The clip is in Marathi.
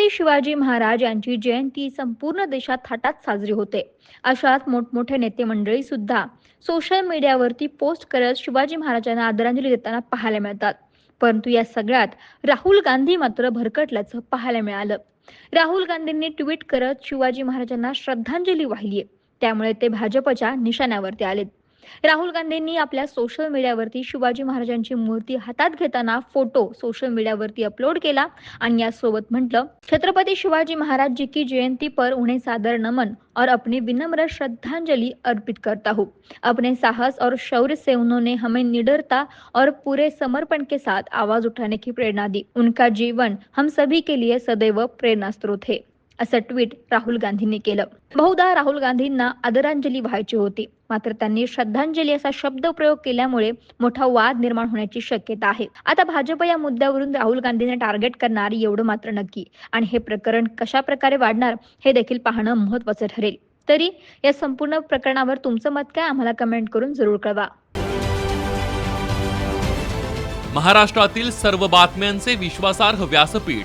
छत्रपती शिवाजी महाराज यांची जयंती संपूर्ण देशात थाटात साजरी होते. अशात मोठमोठे नेते मंडळी सुद्धा सोशल मीडियावरती पोस्ट करत शिवाजी महाराजांना आदरांजली देताना पाहायला मिळतात. परंतु या सगळ्यात राहुल गांधी मात्र भरकटल्याचं पाहायला मिळालं. राहुल गांधींनी ट्विट करत शिवाजी महाराजांना श्रद्धांजली वाहिली त्यामुळे ते भाजपच्या निशाण्यावरती आलेत. राहुल गांधींनी आपल्या सोशल मीडियावरती शिवाजी महाराजांची मूर्ती हातात घेताना फोटो सोशल मीडियावरती अपलोड केला आणि यासोबत म्हटलं छत्रपती शिवाजी महाराज जी की जयंती पर उन्हें सादर नमन और अपनी विनम्र श्रद्धांजलि अर्पित करता हूँ। अपने साहस और शौर्य से उन्होंने हमें निडरता और पूरे समर्पण के साथ आवाज उठाने की प्रेरणा दी। उनका जीवन हम सभी के लिए सदैव प्रेरणा स्रोत है। असं ट्विट राहुल गांधींनी केलं. बहुधा राहुल गांधींना आदरांजली व्हायची होती. मात्र त्यांनी श्रद्धांजली असा शब्द प्रयोग केल्यामुळे मोठा वाद निर्माण होण्याची शक्यता आहे. आता भाजप या मुद्द्यावरून राहुल गांधींना टार्गेट करणार एवढं मात्र नक्की. आणि हे प्रकरण कशा प्रकारे वाढणार हे देखील पाहणं महत्वाचं ठरेल. तरी या संपूर्ण प्रकरणावर तुमचं मत काय आम्हाला कमेंट करून जरूर कळवा. महाराष्ट्रातील सर्व बातम्यांचे विश्वासार्ह व्यासपीठ